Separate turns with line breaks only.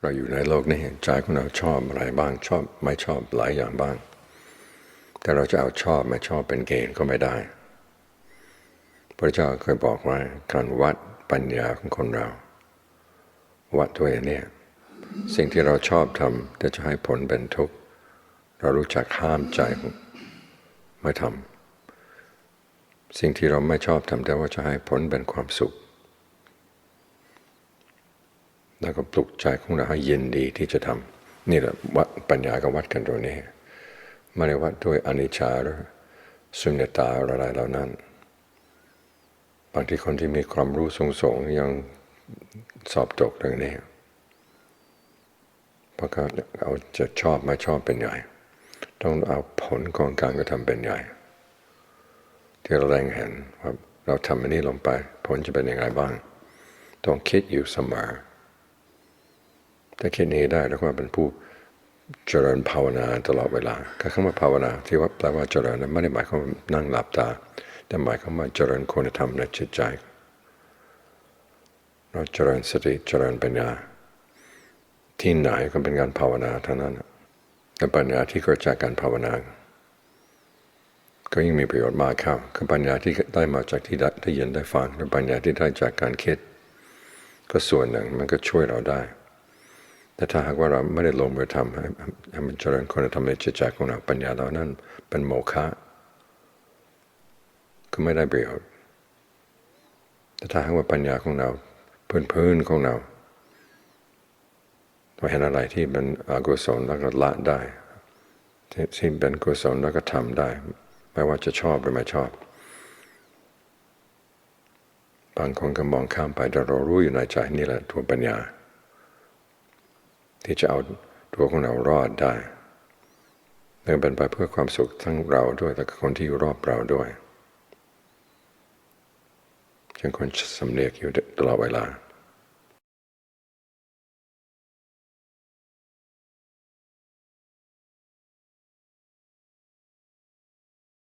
เราอยู่ในโลกนี้ใจของเราชอบอะไรบ้างชอบไม่ชอบหลายอย่างบ้าง แต่เราจะเอาชอบไม่ชอบเป็นเกณฑ์ก็ไม่ได้ พระเจ้าเคยบอกว่าการวัดปัญญาของคนเรา วัดตัวเองเนี่ยสิ่งที่เราชอบทำแต่จะให้ผลเป็นทุกข์เรารู้จักห้ามใจไม่ทำสิ่งที่เราไม่ชอบทำแต่ว่าจะให้ผลเป็นความสุข แล้วก็ปลุกใจของเราให้เยินดีที่จะทำนี่แหละวัดปัญญาก็วัดกันตัวนี้ม่ได้วัดด้วยอนิจจาหรือสุญญตาอะไรเหล่านั้น บางทีคนที่มีความรู้สูงๆยังสอบตกเรื่องนี้เพราะเขาเอาจะชอบไม่ชอบเป็นใหญ่ ต้องเอาผลของการกระทำเป็นใหญ่ ที่เราแรงเห็นว่าเราทำอันนี้ลงไป ผลจะเป็นยังไงบ้าง ต้องคิดอยู่เสมอ ถ้าคิดนี้ได้แล้วก็เป็นผู้เจริญภาวนาตลอดเวลาคำว่าภาวนา ที่ว่าแปลว่าเจริญนั้นไม่ได้หมายความานั่งหลับตา แต่หมายความว่าเจริญคุณธรรมในจิตใจ เราเจริญสติเจริญปัญญา ที่ไหนก็เป็นการภาวนาเท่านั้นแต่ปัญญาที่เกิดจากการภาวนาก็ยิ่งมีประโยชน์มากครับคือปัญญาที่ได้มาจากที่ได้ยินได้ฟังและปัญญาที่ได้จากการคิด ก็ส่วนหนึ่งมันก็ช่วยเราได้ แต่ถ้าหากว่าเราไม่ได้ลงมือทำให้มันเจริญคุณธรรมในจิตใจของเราปัญญาเรานั้นเป็นโมฆะก็ไม่ได้ประโยชน์แต่ถ้าหากว่าปัญญาของเราพื้นพื้นของเราเราเห็นอะไรที่เป็นอกุศลแล้วก็ละได้ที่เป็นกุศลแล้วก็ทำได้ ไม่ว่าจะชอบหรือไม่ชอบบางคนก็มองข้ามไปแต่เรารู้อยู่ในใจนี่แหละตัวปัญญา ที่จะเอาตัวของเรารอดได้และเป็นไปเพื่อความสุขทั้งเราด้วยและคนที่อยู่รอบเราด้วยจึงควรสำเนียกอยู่ตลอดเวลา